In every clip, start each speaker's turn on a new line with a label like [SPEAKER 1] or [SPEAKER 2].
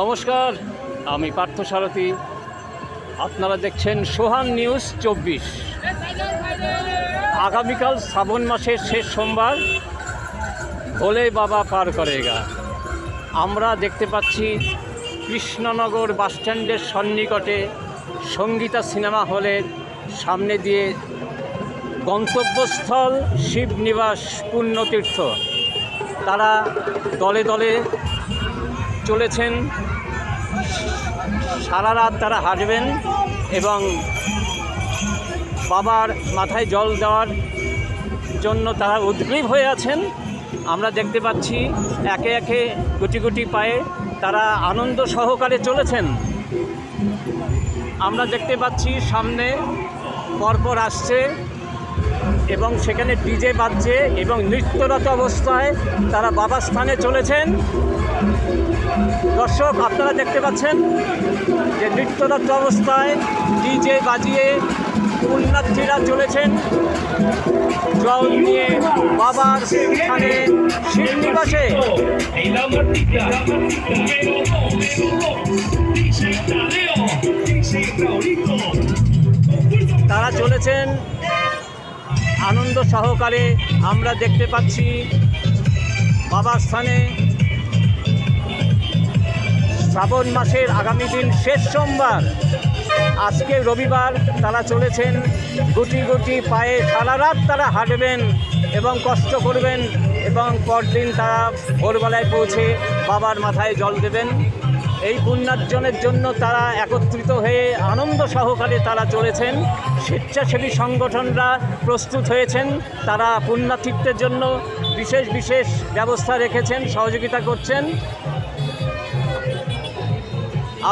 [SPEAKER 1] নমস্কার, আমি পার্থ সারথী। আপনারা দেখছেন সোহান নিউজ চব্বিশ। আগামীকাল শ্রাবণ মাসের শেষ সোমবার, ভোলে বাবা পার করেগা। আমরা দেখতে পাচ্ছি কৃষ্ণনগর বাসস্ট্যান্ডের সন্নিকটে সঙ্গীতা সিনেমা হলের সামনে দিয়ে গন্তব্যস্থল শিবনিবাস পুণ্যতীর্থ। তারা দলে দলে চলেছেন সারা রাত তারা হাঁটবেন এবং বাবার মাথায় জল দেওয়ার জন্য তারা উদ্গ্রীব হয়ে আছেন। আমরা দেখতে পাচ্ছি একে একে গুটি গুটি পায়ে তারা আনন্দ সহকারে চলেছেন। আমরা দেখতে পাচ্ছি সামনে পরপর আসছে এবং সেখানে ডিজে বাজছে এবং নৃত্যরত অবস্থায় তারা বাবার স্থানে চলেছেন দর্শক, আপনারা দেখতে পাচ্ছেন যে নৃত্যরত অবস্থায় ডিজে বাজিয়ে পুণ্যার্থীরা চলেছেন জল নিয়ে বাবার স্থানে
[SPEAKER 2] Raulito.
[SPEAKER 1] তারা চলেছেন আনন্দ সহকারে আমরা দেখতে পাচ্ছি বাবার স্থানে। শ্রাবণ মাসের আগামী দিন শেষ সোমবার। আজকে রবিবার তারা চলেছেন, গুটি গুটি পায়ে সারা রাত তারা হাঁটবেন এবং কষ্ট করবেন এবং পরদিন তারা ভোরবেলায় পৌঁছে বাবার মাথায় জল দেবেন। এই পুণ্যার্জনের জন্য তারা একত্রিত হয়ে আনন্দ সহকারে তারা চলেছেন। স্বেচ্ছাসেবী সংগঠনরা প্রস্তুত হয়েছেন। তারা পুণ্যার্থিত্বের জন্য বিশেষ বিশেষ ব্যবস্থা রেখেছেন, সহযোগিতা করছেন।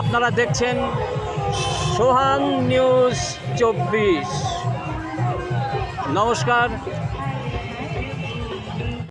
[SPEAKER 1] আপনারা দেখছেন সোহান নিউজ চব্বিশ। নমস্কার।